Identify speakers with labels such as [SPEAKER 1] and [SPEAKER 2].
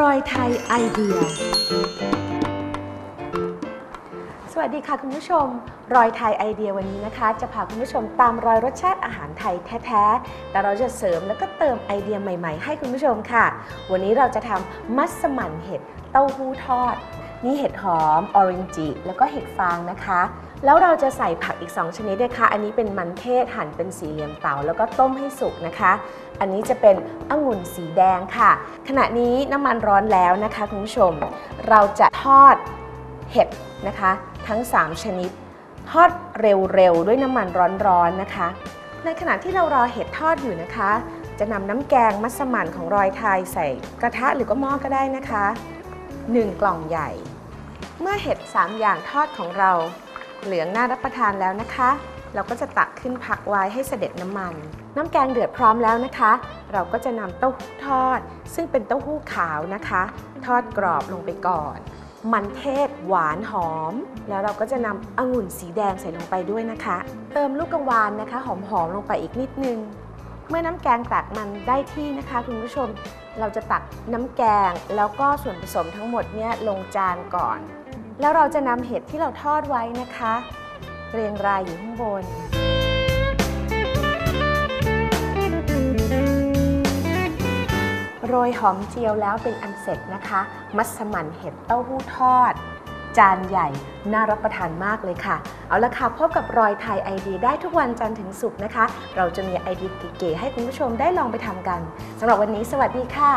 [SPEAKER 1] รอยไทยไอเดีย สวัสดีค่ะคุณผู้ชม รอยไทยไอเดียวันนี้นะคะ จะพาคุณผู้ชมตามรอยรสชาติอาหารไทยแท้ๆ แต่เราจะเสริมแล้วก็เติมไอเดียใหม่ๆ ให้คุณผู้ชมค่ะ วันนี้เราจะทำมัสมั่นเห็ดเต้าหู้ทอด นี่เห็ดหอมออรินจิ แล้วก็เห็ดฟางนะคะ แล้วเราจะใส่ผักอีก 2 ชนิดด้วยค่ะอันนี้เป็นมันเทศหั่นเป็นสี่เหลี่ยมเต๋าแล้วก็ต้มให้สุกนะคะ อันนี้จะเป็นองุ่นสีแดงค่ะ ขณะนี้น้ำมันร้อนแล้วนะคะคุณผู้ชม เราจะทอดเห็ดนะคะ ทั้ง 3 ชนิด ทอดเร็วๆ ด้วยน้ำมันร้อนๆนะคะ ในขณะที่เรารอเห็ดทอดอยู่นะคะ จะนำน้ำแกงมัสมั่นของรอยไทยใส่กระทะหรือก็หม้อก็ได้นะคะ 1 กล่องใหญ่ เมื่อเห็ด 3 อย่างทอดของเรา เหลืองน่ารับประทานแล้วนะคะ เราก็จะตักขึ้นพักไว้ให้เสด็จน้ำมัน น้ำแกงเดือดพร้อมแล้วนะคะ เราก็จะนำเต้าหู้ทอด ซึ่งเป็นเต้าหู้ขาวนะคะ ทอดกรอบลงไปก่อน มันเทศหวานหอม แล้วเราก็จะนำองุ่นสีแดงใส่ลงไปด้วยนะคะ เติมลูกกระวานนะคะ หอมๆลงไปอีกนิดนึงเมื่อน้ำแกงตักมันได้ที่นะคะคุณผู้ชม เราจะตักน้ำแกงแล้วก็ส่วนผสมทั้งหมดเนี่ยลงจานก่อน แล้วเราจะนำเห็ดที่เราทอดไว้นะคะ เรียงรายอยู่ข้างบน โรยหอมเจียวแล้วเป็นอันเสร็จนะคะ มัสมั่นเห็ดเต้าหู้ทอด จานใหญ่ น่ารับประทานมากเลยค่ะ เอาละค่ะ พบกับรอยไทยไอเดียได้ทุกวันจันทร์ถึงศุกร์นะคะ เราจะมีไอเดียเก๋ๆให้คุณผู้ชมได้ลองไปทำกันสำหรับวันนี้ สวัสดีค่ะ